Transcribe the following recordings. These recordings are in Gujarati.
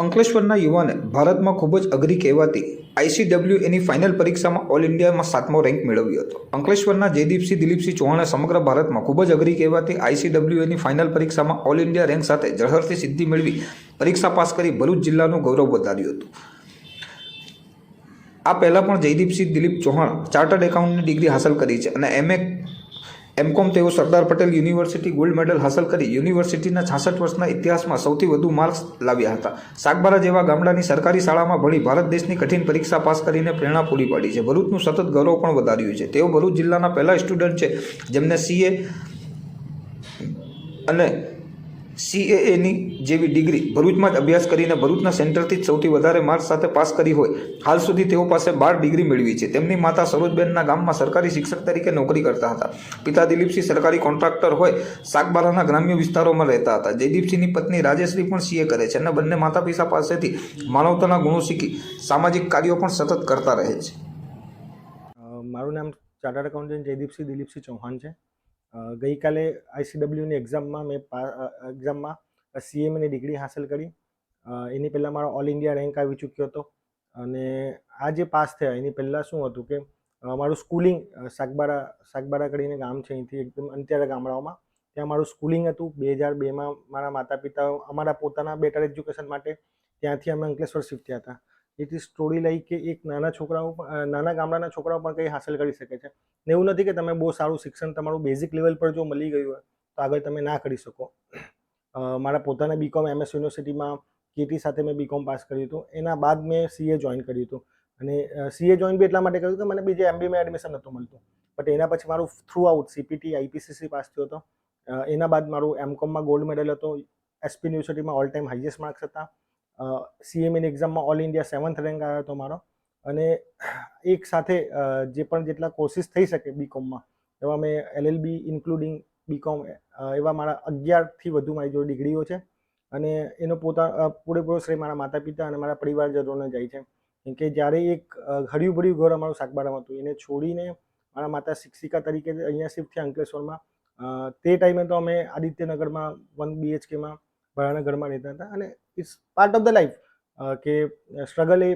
અંકલેશ્વરના યુવાને ભારતમાં ખૂબ જ અઘરી કહેવાતી આઈસીડબલ્યુ એની ફાઇનલ પરીક્ષામાં ઓલ ઇન્ડિયામાં સાતમો રેન્ક મેળવ્યો હતો. અંકલેશ્વરના જયદીપસિંહ, દિલીપસિંહ ચૌહાણે સમગ્ર ભારતમાં ખૂબ જ અઘરી કહેવાતી આઈસીડબલ્યુ એની ફાઇનલ પરીક્ષામાં ઓલ ઇન્ડિયા રેન્ક સાથે જળહરથી સિદ્ધિ મેળવી પરીક્ષા પાસ કરી ભરૂચ જિલ્લાનું ગૌરવ વધાર્યું હતું. આ પહેલાં પણ જયદીપસિંહ, દિલીપ ચૌહાણ ચાર્ટર્ડ એકાઉન્ટની ડિગ્રી હાંસલ કરી છે અને એમએ એમકોમ તેઓ Sardar Patel university gold medal હાંસલ કરી યુનિવર્સિટીના છાસઠ વર્ષના ઇતિહાસમાં સૌથી વધુ માર્ક્સ લાવ્યા હતા. સાગબારા જેવા ગામડાની સરકારી શાળામાં ભણી ભારત દેશની કઠિન પરીક્ષા પાસ કરીને પ્રેરણા પૂરી પાડી છે. ભરૂચનું સતત ગૌરવ પણ વધાર્યું છે. તેઓ ભરૂચ જિલ્લાના પહેલા સ્ટુડન્ટ છે, જેમને સીએ અને સીએએની જેવી ડિગ્રી ભરૂચમાં જ અભ્યાસ કરીને ભરૂચના સેન્ટરથી જ સૌથી વધારે માર્ક્સ સાથે પાસ કરી હોય, હાલ સુધી તેઓ પાસે બાર ડિગ્રી મેળવી છે. તેમની માતા સરોજબેનના ગામમાં સરકારી શિક્ષક તરીકે નોકરી કરતા હતા. પિતા દિલીપસિંહ સરકારી કોન્ટ્રાક્ટર હોય, સાગબારાના ગ્રામ્ય વિસ્તારોમાં રહેતા હતા. જયદીપસિંહની પત્ની રાજેશ્રી પણ સીએ કરે છે અને બંને માતા પિતા પાસેથી માનવતાના ગુણો શીખી સામાજિક કાર્યો પણ સતત કરતા રહે છે. મારું નામ ચાર્ટર્ડ એકાઉન્ટન્ટ જયદીપસિંહ દિલીપસિંહ ચૌહાણ છે. ગઈકાલે આઈસીડબ્લ્યુની એક્ઝામમાં મેં એક્ઝામમાં સીએમએની ડિગ્રી હાંસલ કરી. એની પહેલાં મારો ઓલ ઇન્ડિયા રેન્ક આવી ચૂક્યો હતો. અને આ જે પાસ થયા, એની પહેલાં શું હતું કે મારું સ્કૂલિંગ સાગબારા સાગબારા કરીને ગામ છે અહીંથી, એકદમ અંત્યારે ગામડાઓમાં. ત્યાં મારું સ્કૂલિંગ હતું. બે હજાર બેમાં મારા માતા પિતા અમારા પોતાના બેટર એજ્યુકેશન માટે ત્યાંથી અમે અંકલેશ્વર શિફ્ટ થયા હતા. એથી સ્ટોરી લઈ કે એક નાના છોકરાઓ નાના ગામડાના છોકરાઓ પણ કંઈ હાંસલ કરી શકે છે. ને એવું નથી કે તમે બહુ સારું શિક્ષણ તમારું બેઝિક લેવલ પર જો મળી ગયું હોય, તો આગળ તમે ના કરી શકો. મારા પોતાના બીકોમ એમએસ યુનિવર્સિટીમાં કેટી સાથે મેં બીકોમ પાસ કર્યું હતું. એના બાદ મેં સીએ જોઈન કર્યું હતું. અને સીએ જોઈન બી એટલા માટે કર્યું કે મને બીજે એમબીમાં એડમિશન નહોતું મળતું. બટ એના પછી મારું through out CPT IPCC pass થયો હતો. એના બાદ મારું એમકોમમાં ગોલ્ડ મેડલ હતો. એસપી યુનિવર્સિટીમાં ઓલ ટાઈમ હાઈએસ્ટ માર્ક્સ હતા. સીએમએની એક્ઝામમાં ઓલ ઇન્ડિયા સેવન્થ રેન્ક આવ્યો હતો મારો. અને એક સાથે જે પણ જેટલા કોર્સિસ થઈ શકે બીકોમમાં એવા મેં એલએલબી ઇન્ક્લુડિંગ બીકોમ એવા મારા અગિયારથી વધુ મારી જોડે ડિગ્રીઓ છે. અને એનો પોતા પૂરેપૂરો શ્રેય મારા માતા પિતા અને મારા પરિવારજનોને જાય છે. કેમ કે જ્યારે એક હળિયું ભર્યું ઘર અમારું શાકબારામાં હતું, એને છોડીને મારા માતા શિક્ષિકા તરીકે અહીંયા શિફ્ટ થયા અંકલેશ્વરમાં. તે ટાઈમે તો અમે આદિત્યનગરમાં વન બીએચકેમાં ભાડાના ઘરમાં રહેતા હતા અને it's part of the life કે સ્ટ્રગલ એ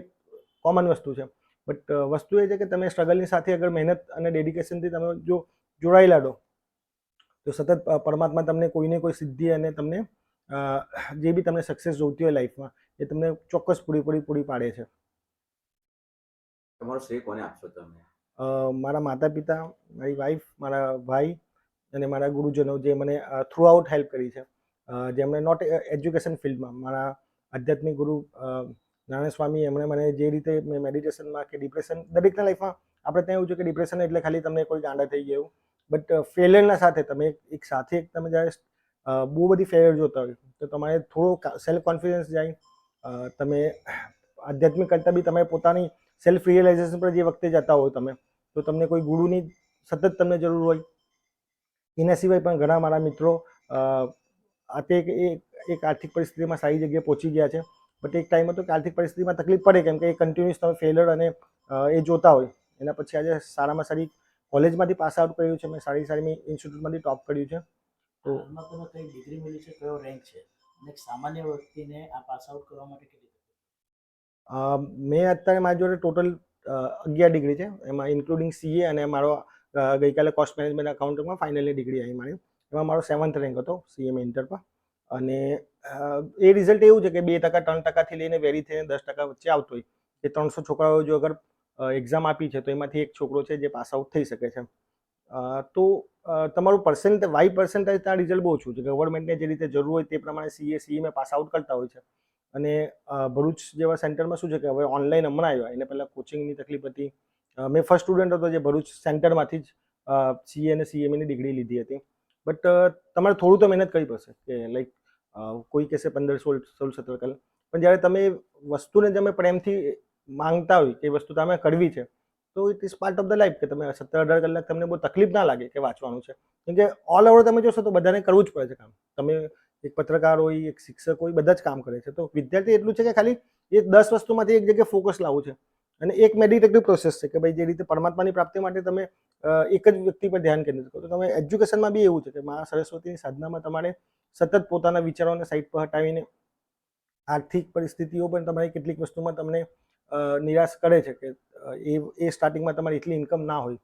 કોમન વસ્તુ છે. બટ વસ્તુ એ છે કે તમે સ્ટ્રગલની સાથે અગર મહેનત અને ડેડિકેશનથી તમે જો જોડાયેલા રહો તો સતત પરમાત્મા તમને કોઈને કોઈ સિદ્ધિ અને તમને જે બી તમને સક્સેસ જોઈતી હોય લાઈફમાં એ તમને ચોક્કસ પૂરી પૂરી પૂરી પાડે છે. તમારો શ્રેય કોને આપશો તમે? મારા માતા પિતા મારી વાઈફ મારા ભાઈ અને મારા ગુરુજનો જે મને થ્રુ આઉટ હેલ્પ કરી છે. જેમણે નોટ એજ્યુકેશન ફિલ્ડમાં મારા આધ્યાત્મિક ગુરુ નારાયણ સ્વામી એમણે મને જે રીતે મેં મેડિટેશનમાં કે ડિપ્રેશન દરેકના લાઈફમાં આપણે ત્યાં એવું છે કે ડિપ્રેશન એટલે ખાલી તમને કોઈ ગાંડા થઈ ગયું બટ ફેલિયરના સાથે તમે એક સાથે એક તમે જ્યારે બહુ બધી ફેલિયર જોતા હોય તો તમારે થોડો સેલ્ફ કોન્ફિડન્સ જાય. તમે આધ્યાત્મિક કરતાં બી તમે પોતાની સેલ્ફ રિયલાઇઝેશન પર જે વખતે જતા હો તમે, તો તમને કોઈ ગુરુની સતત તમને જરૂર હોય. એના સિવાય પણ ઘણા મારા મિત્રો આ તે એક આર્થિક પરિસ્થિતિમાં સારી જગ્યાએ પહોંચી ગયા છે. બટ એક ટાઈમ હતો કે આર્થિક પરિસ્થિતિમાં તકલીફ પડે કેમ કે એ કન્ટિન્યુઅસ તમે ફેલર અને એ જોતા હોય. એના પછી આજે સારામાં સારી કોલેજમાંથી પાસ આઉટ કર્યું છે. મેં સારી સારી મેં ઇન્સ્ટિટ્યૂટમાંથી ટોપ કર્યું છે. તો એમાં તમે કઈ ડિગ્રી મળી છે? કયો રેન્ક છે? અને સામાન્ય વ્યક્તિને આ પાસ આઉટ કરવા માટે કેટલી મેં અત્યારે મારી જોડે ટોટલ અગિયાર ડિગ્રી છે. એમાં ઇન્ક્લુડિંગ સીએ અને મારો ગઈકાલે કોસ્ટ મેનેજમેન્ટ એકાઉન્ટમાં ફાઇનલની ડિગ્રી આવી મારી. એમાં મારો સેવન્થ રેન્ક હતો સીએમ ઇન્ટર પર અને એ રિઝલ્ટ એવું છે કે બે ટકા, ત્રણ ટકાથી લઈને વેરી થઈને દસ ટકા વચ્ચે આવતો હોય. એ ત્રણસો છોકરાઓ જો અગર એક્ઝામ આપી છે, તો એમાંથી એક છોકરો છે જે પાસ આઉટ થઈ શકે છે. તો તમારું પર્સન્ટ વાય પર્સન્ટેજ ત્યાં રિઝલ્ટ બહુ ઓછું છે ગવર્મેન્ટને જે રીતે જરૂર હોય તે પ્રમાણે સીએ સીએમાં પાસ આઉટ કરતા હોય છે. અને ભરૂચ જેવા સેન્ટરમાં શું છે કે હવે ઓનલાઈન હમણાં આવ્યા, એને પહેલાં કોચિંગની તકલીફ હતી. મેં ફર્સ્ટ સ્ટુડન્ટ હતો જે ભરૂચ સેન્ટરમાંથી જ સીએ અને સીએમએની ડિગ્રી લીધી હતી. બટ તમારે થોડું તો મહેનત કરવી પડશે કે લાઈક કોઈ કહેશે પંદર સોળ સોળ, સત્તર કલાક. પણ જ્યારે તમે વસ્તુને તમે પ્રેમથી માંગતા હોય એ વસ્તુ તમે કરવી છે, તો it is part of the life કે તમે સત્તર, અઢાર કલાક તમને બહુ તકલીફ ના લાગે કે વાંચવાનું છે. કેમ કે ઓલ ઓવર તમે જોશો તો બધાને કરવું જ પડે છે કામ. તમે એક પત્રકાર હોય, એક શિક્ષક હોય, બધા જ કામ કરે છે. તો વિદ્યાર્થી એટલું છે કે ખાલી એ દસ વસ્તુમાંથી એક જગ્યાએ ફોકસ લાવવું છે. અને એક મેડિટેટિવ પ્રોસેસ છે કે ભાઈ જે રીતે પરમાત્માની પ્રાપ્તિ માટે તમે એક જ વ્યક્તિ પર ધ્યાન કેન્દ્રિત કરો. તો તમે એજ્યુકેશનમાં બી એવું છે કે મા સરસ્વતીની સાધનામાં તમારે સતત પોતાના વિચારોને સાઈડ પર હટાવીને આર્થિક પરિસ્થિતિઓ પણ તમારી કેટલીક વસ્તુમાં તમને નિરાશ કરે છે કે એ એ સ્ટાર્ટિંગમાં તમારી એટલી ઇન્કમ ના હોય.